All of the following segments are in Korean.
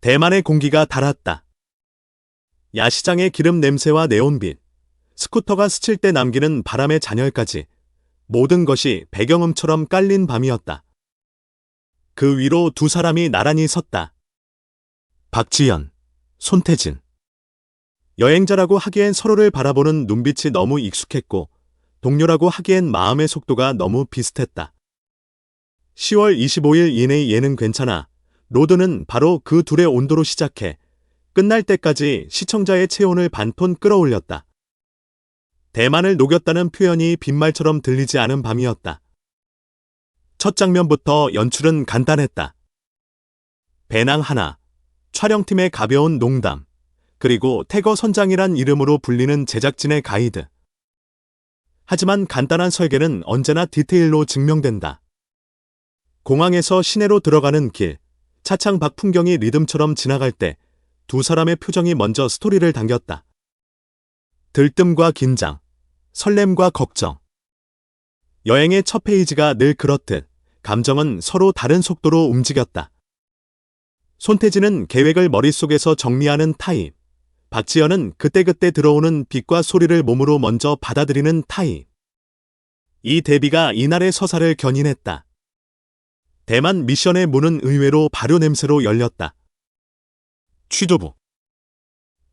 대만의 공기가 달았다. 야시장의 기름 냄새와 네온빛, 스쿠터가 스칠 때 남기는 바람의 잔열까지 모든 것이 배경음처럼 깔린 밤이었다. 그 위로 두 사람이 나란히 섰다. 박지연, 손태진. 여행자라고 하기엔 서로를 바라보는 눈빛이 너무 익숙했고, 동료라고 하기엔 마음의 속도가 너무 비슷했다. 10월 25일 이내의 예는 괜찮아. 로드는 바로 그 둘의 온도로 시작해 끝날 때까지 시청자의 체온을 반톤 끌어올렸다. 대만을 녹였다는 표현이 빈말처럼 들리지 않은 밤이었다. 첫 장면부터 연출은 간단했다. 배낭 하나, 촬영팀의 가벼운 농담, 그리고 태거 선장이란 이름으로 불리는 제작진의 가이드. 하지만 간단한 설계는 언제나 디테일로 증명된다. 공항에서 시내로 들어가는 길, 차창 밖 풍경이 리듬처럼 지나갈 때 두 사람의 표정이 먼저 스토리를 당겼다. 들뜸과 긴장, 설렘과 걱정. 여행의 첫 페이지가 늘 그렇듯 감정은 서로 다른 속도로 움직였다. 손태진은 계획을 머릿속에서 정리하는 타입. 박지연은 그때그때 들어오는 빛과 소리를 몸으로 먼저 받아들이는 타입. 이 대비가 이날의 서사를 견인했다. 대만 미션의 문은 의외로 발효 냄새로 열렸다. 취조부.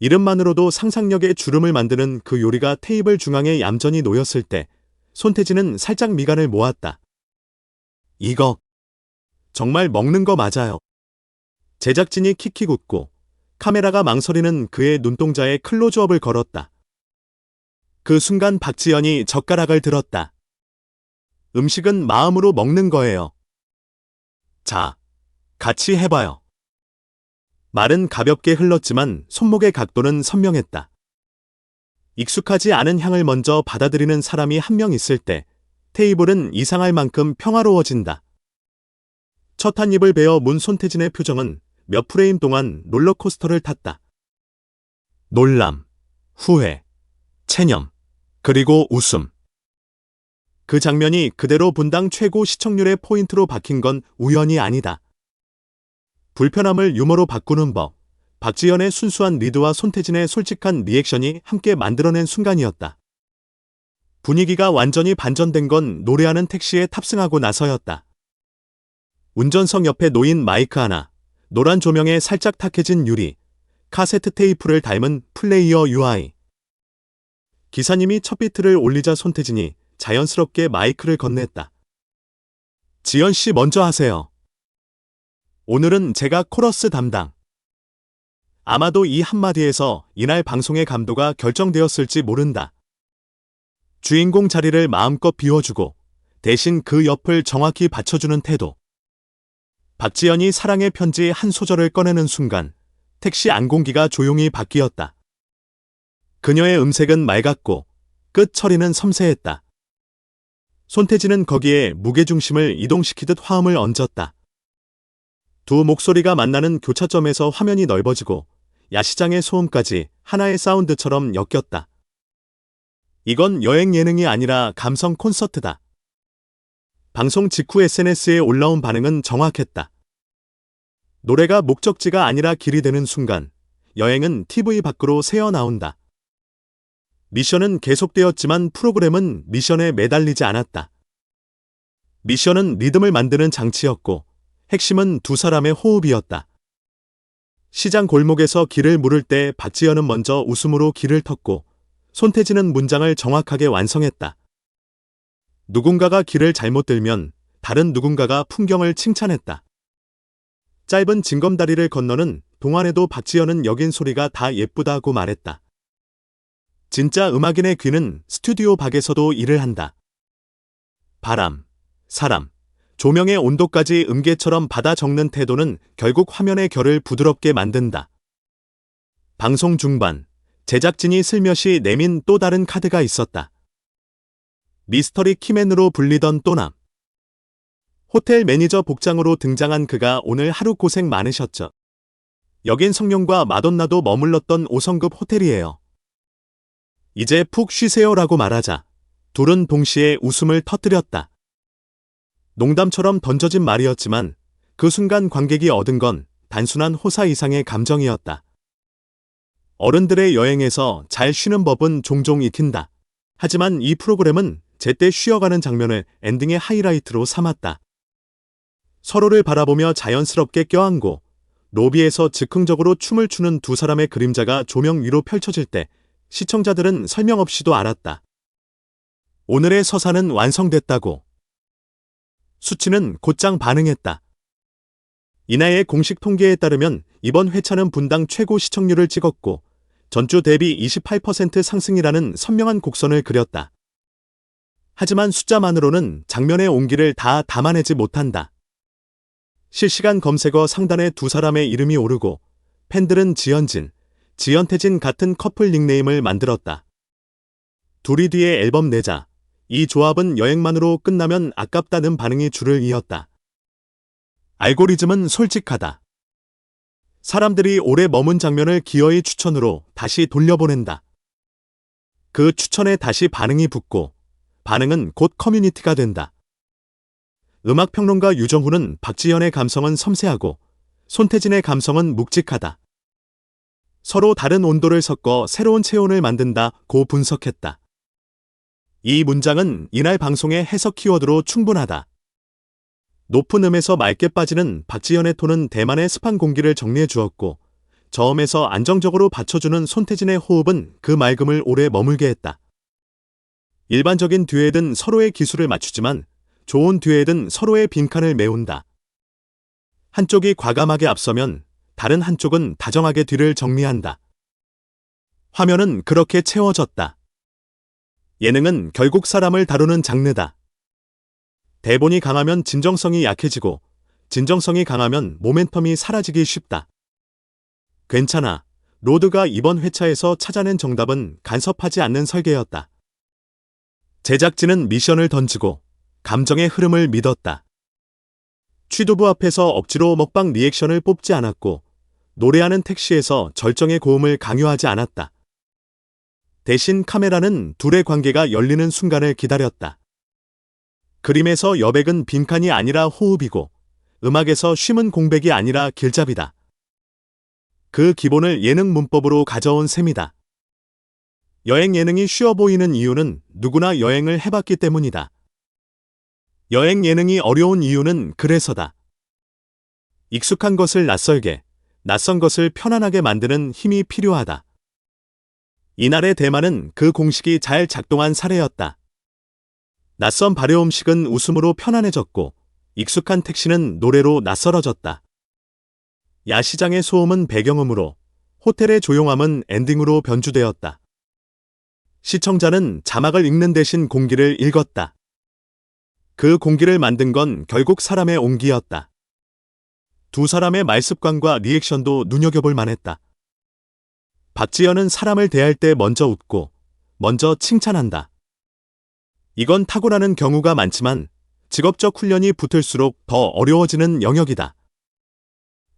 이름만으로도 상상력의 주름을 만드는 그 요리가 테이블 중앙에 얌전히 놓였을 때 손태진은 살짝 미간을 모았다. 이거 정말 먹는 거 맞아요. 제작진이 킥킥 웃고 카메라가 망설이는 그의 눈동자에 클로즈업을 걸었다. 그 순간 박지연이 젓가락을 들었다. 음식은 마음으로 먹는 거예요. 자, 같이 해봐요. 말은 가볍게 흘렀지만 손목의 각도는 선명했다. 익숙하지 않은 향을 먼저 받아들이는 사람이 한 명 있을 때 테이블은 이상할 만큼 평화로워진다. 첫 한 입을 베어 문 손태진의 표정은 몇 프레임 동안 롤러코스터를 탔다. 놀람, 후회, 체념, 그리고 웃음. 그 장면이 그대로 분당 최고 시청률의 포인트로 박힌 건 우연이 아니다. 불편함을 유머로 바꾸는 법, 박지연의 순수한 리드와 손태진의 솔직한 리액션이 함께 만들어낸 순간이었다. 분위기가 완전히 반전된 건 노래하는 택시에 탑승하고 나서였다. 운전석 옆에 놓인 마이크 하나, 노란 조명에 살짝 탁해진 유리, 카세트 테이프를 닮은 플레이어 UI. 기사님이 첫 비트를 올리자 손태진이 자연스럽게 마이크를 건넸다. 지연 씨 먼저 하세요. 오늘은 제가 코러스 담당. 아마도 이 한마디에서 이날 방송의 감도가 결정되었을지 모른다. 주인공 자리를 마음껏 비워주고 대신 그 옆을 정확히 받쳐주는 태도. 박지연이 사랑의 편지 한 소절을 꺼내는 순간 택시 안공기가 조용히 바뀌었다. 그녀의 음색은 맑았고 끝 처리는 섬세했다. 손태진은 거기에 무게중심을 이동시키듯 화음을 얹었다. 두 목소리가 만나는 교차점에서 화면이 넓어지고 야시장의 소음까지 하나의 사운드처럼 엮였다. 이건 여행 예능이 아니라 감성 콘서트다. 방송 직후 SNS에 올라온 반응은 정확했다. 노래가 목적지가 아니라 길이 되는 순간 여행은 TV 밖으로 새어나온다. 미션은 계속되었지만 프로그램은 미션에 매달리지 않았다. 미션은 리듬을 만드는 장치였고 핵심은 두 사람의 호흡이었다. 시장 골목에서 길을 물을 때 박지연은 먼저 웃음으로 길을 텄고 손태진은 문장을 정확하게 완성했다. 누군가가 길을 잘못 들면 다른 누군가가 풍경을 칭찬했다. 짧은 징검다리를 건너는 동안에도 박지연은 여긴 소리가 다 예쁘다고 말했다. 진짜 음악인의 귀는 스튜디오 밖에서도 일을 한다. 바람, 사람, 조명의 온도까지 음계처럼 받아 적는 태도는 결국 화면의 결을 부드럽게 만든다. 방송 중반, 제작진이 슬며시 내민 또 다른 카드가 있었다. 미스터리 키맨으로 불리던 또남. 호텔 매니저 복장으로 등장한 그가 오늘 하루 고생 많으셨죠. 여긴 성룡과 마돈나도 머물렀던 5성급 호텔이에요. 이제 푹 쉬세요라고 말하자 둘은 동시에 웃음을 터뜨렸다. 농담처럼 던져진 말이었지만 그 순간 관객이 얻은 건 단순한 호사 이상의 감정이었다. 어른들의 여행에서 잘 쉬는 법은 종종 익힌다. 하지만 이 프로그램은 제때 쉬어가는 장면을 엔딩의 하이라이트로 삼았다. 서로를 바라보며 자연스럽게 껴안고 로비에서 즉흥적으로 춤을 추는 두 사람의 그림자가 조명 위로 펼쳐질 때 시청자들은 설명 없이도 알았다. 오늘의 서사는 완성됐다고. 수치는 곧장 반응했다. 이나의 공식 통계에 따르면 이번 회차는 분당 최고 시청률을 찍었고 전주 대비 28% 상승이라는 선명한 곡선을 그렸다. 하지만 숫자만으로는 장면의 온기를 다 담아내지 못한다. 실시간 검색어 상단에 두 사람의 이름이 오르고 팬들은 지연진, 지연태진 같은 커플 닉네임을 만들었다. 둘이 뒤에 앨범 내자. 이 조합은 여행만으로 끝나면 아깝다는 반응이 줄을 이었다. 알고리즘은 솔직하다. 사람들이 오래 머문 장면을 기어이 추천으로 다시 돌려보낸다. 그 추천에 다시 반응이 붙고 반응은 곧 커뮤니티가 된다. 음악평론가 유정훈은 박지현의 감성은 섬세하고 손태진의 감성은 묵직하다. 서로 다른 온도를 섞어 새로운 체온을 만든다고 분석했다. 이 문장은 이날 방송의 해석 키워드로 충분하다. 높은 음에서 맑게 빠지는 박지현의 톤은 대만의 습한 공기를 정리해 주었고 저음에서 안정적으로 받쳐주는 손태진의 호흡은 그 맑음을 오래 머물게 했다. 일반적인 듀엣은 서로의 기술을 맞추지만 좋은 듀엣은 서로의 빈칸을 메운다. 한쪽이 과감하게 앞서면 다른 한쪽은 다정하게 뒤를 정리한다. 화면은 그렇게 채워졌다. 예능은 결국 사람을 다루는 장르다. 대본이 강하면 진정성이 약해지고 진정성이 강하면 모멘텀이 사라지기 쉽다. 괜찮아. 로드가 이번 회차에서 찾아낸 정답은 간섭하지 않는 설계였다. 제작진은 미션을 던지고 감정의 흐름을 믿었다. 취두부 앞에서 억지로 먹방 리액션을 뽑지 않았고 노래하는 택시에서 절정의 고음을 강요하지 않았다. 대신 카메라는 둘의 관계가 열리는 순간을 기다렸다. 그림에서 여백은 빈칸이 아니라 호흡이고 음악에서 쉼은 공백이 아니라 길잡이다. 그 기본을 예능 문법으로 가져온 셈이다. 여행 예능이 쉬워 보이는 이유는 누구나 여행을 해봤기 때문이다. 여행 예능이 어려운 이유는 그래서다. 익숙한 것을 낯설게, 낯선 것을 편안하게 만드는 힘이 필요하다. 이날의 대만은 그 공식이 잘 작동한 사례였다. 낯선 발효 음식은 웃음으로 편안해졌고 익숙한 택시는 노래로 낯설어졌다. 야시장의 소음은 배경음으로 호텔의 조용함은 엔딩으로 변주되었다. 시청자는 자막을 읽는 대신 공기를 읽었다. 그 공기를 만든 건 결국 사람의 온기였다. 두 사람의 말습관과 리액션도 눈여겨볼 만했다. 박지현은 사람을 대할 때 먼저 웃고 먼저 칭찬한다. 이건 타고나는 경우가 많지만 직업적 훈련이 붙을수록 더 어려워지는 영역이다.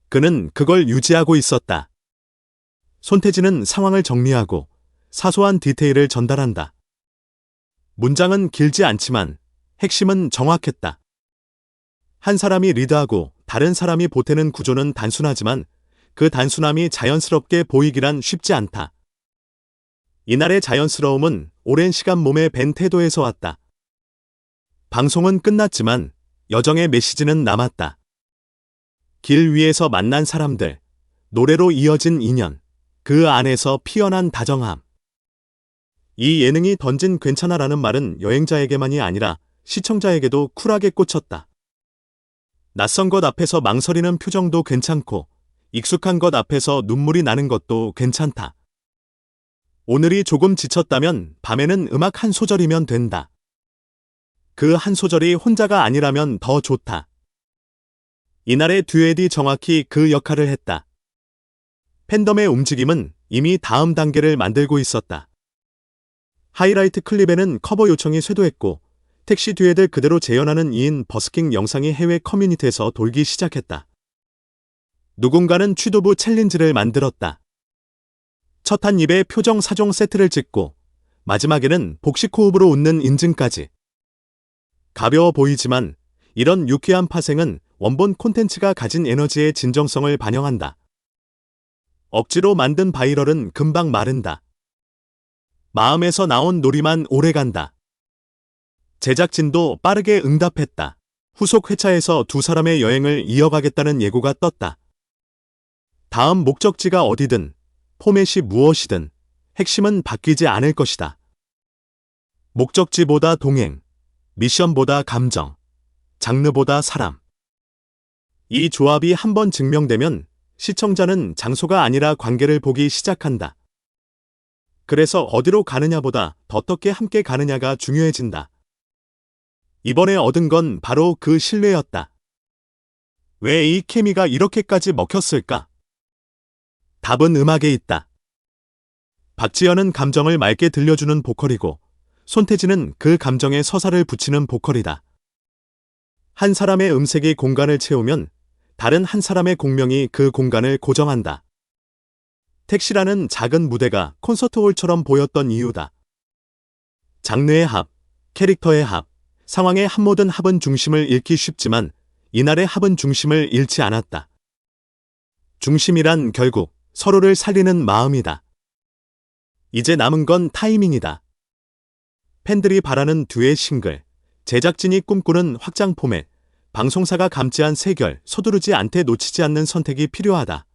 그는 그걸 유지하고 있었다. 손태진은 상황을 정리하고 사소한 디테일을 전달한다. 문장은 길지 않지만 핵심은 정확했다. 한 사람이 리드하고 다른 사람이 보태는 구조는 단순하지만 그 단순함이 자연스럽게 보이기란 쉽지 않다. 이날의 자연스러움은 오랜 시간 몸에 밴 태도에서 왔다. 방송은 끝났지만 여정의 메시지는 남았다. 길 위에서 만난 사람들, 노래로 이어진 인연, 그 안에서 피어난 다정함. 이 예능이 던진 괜찮아라는 말은 여행자에게만이 아니라 시청자에게도 쿨하게 꽂혔다. 낯선 것 앞에서 망설이는 표정도 괜찮고 익숙한 것 앞에서 눈물이 나는 것도 괜찮다. 오늘이 조금 지쳤다면 밤에는 음악 한 소절이면 된다. 그 한 소절이 혼자가 아니라면 더 좋다. 이날의 듀엣이 정확히 그 역할을 했다. 팬덤의 움직임은 이미 다음 단계를 만들고 있었다. 하이라이트 클립에는 커버 요청이 쇄도했고 택시 듀엣을 그대로 재현하는 이인 버스킹 영상이 해외 커뮤니티에서 돌기 시작했다. 누군가는 취도부 챌린지를 만들었다. 첫 한 입에 표정 사종 세트를 찍고 마지막에는 복식 호흡으로 웃는 인증까지. 가벼워 보이지만 이런 유쾌한 파생은 원본 콘텐츠가 가진 에너지의 진정성을 반영한다. 억지로 만든 바이럴은 금방 마른다. 마음에서 나온 놀이만 오래간다. 제작진도 빠르게 응답했다. 후속 회차에서 두 사람의 여행을 이어가겠다는 예고가 떴다. 다음 목적지가 어디든, 포맷이 무엇이든, 핵심은 바뀌지 않을 것이다. 목적지보다 동행, 미션보다 감정, 장르보다 사람. 이 조합이 한번 증명되면 시청자는 장소가 아니라 관계를 보기 시작한다. 그래서 어디로 가느냐보다 어떻게 함께 가느냐가 중요해진다. 이번에 얻은 건 바로 그 신뢰였다. 왜 이 케미가 이렇게까지 먹혔을까? 답은 음악에 있다. 박지현은 감정을 맑게 들려주는 보컬이고, 손태진은 그 감정에 서사를 붙이는 보컬이다. 한 사람의 음색이 공간을 채우면 다른 한 사람의 공명이 그 공간을 고정한다. 택시라는 작은 무대가 콘서트홀처럼 보였던 이유다. 장르의 합, 캐릭터의 합, 상황의 한 모든 합은 중심을 잃기 쉽지만 이날의 합은 중심을 잃지 않았다. 중심이란 결국 서로를 살리는 마음이다. 이제 남은 건 타이밍이다. 팬들이 바라는 듀엣 싱글, 제작진이 꿈꾸는 확장 포맷, 방송사가 감지한 세결, 서두르지 않되 놓치지 않는 선택이 필요하다.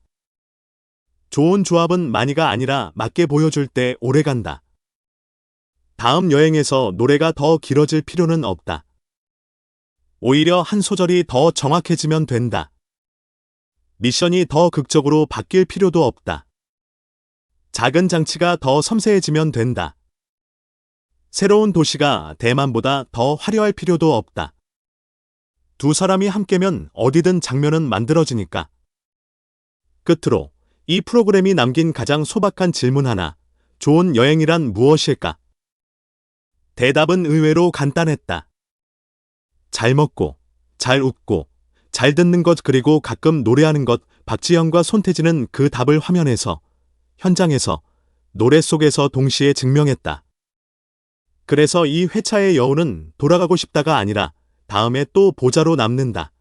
좋은 조합은 많이가 아니라 맞게 보여줄 때 오래간다. 다음 여행에서 노래가 더 길어질 필요는 없다. 오히려 한 소절이 더 정확해지면 된다. 미션이 더 극적으로 바뀔 필요도 없다. 작은 장치가 더 섬세해지면 된다. 새로운 도시가 대만보다 더 화려할 필요도 없다. 두 사람이 함께면 어디든 장면은 만들어지니까. 끝으로 이 프로그램이 남긴 가장 소박한 질문 하나. 좋은 여행이란 무엇일까? 대답은 의외로 간단했다. 잘 먹고, 잘 웃고, 잘 듣는 것 그리고 가끔 노래하는 것 박지영과 손태진은 그 답을 화면에서, 현장에서, 노래 속에서 동시에 증명했다. 그래서 이 회차의 여운은 돌아가고 싶다가 아니라 다음에 또 보자로 남는다.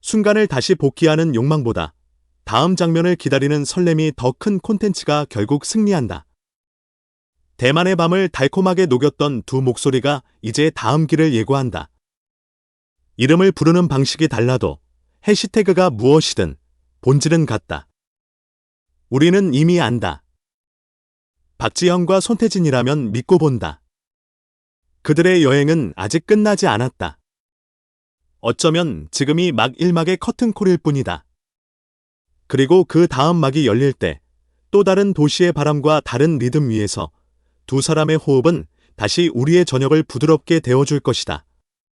순간을 다시 복귀하는 욕망보다 다음 장면을 기다리는 설렘이 더 큰 콘텐츠가 결국 승리한다. 대만의 밤을 달콤하게 녹였던 두 목소리가 이제 다음 길을 예고한다. 이름을 부르는 방식이 달라도 해시태그가 무엇이든 본질은 같다. 우리는 이미 안다. 박지현과 손태진이라면 믿고 본다. 그들의 여행은 아직 끝나지 않았다. 어쩌면 지금이 막 1막의 커튼콜일 뿐이다. 그리고 그 다음 막이 열릴 때 또 다른 도시의 바람과 다른 리듬 위에서 두 사람의 호흡은 다시 우리의 저녁을 부드럽게 데워줄 것이다.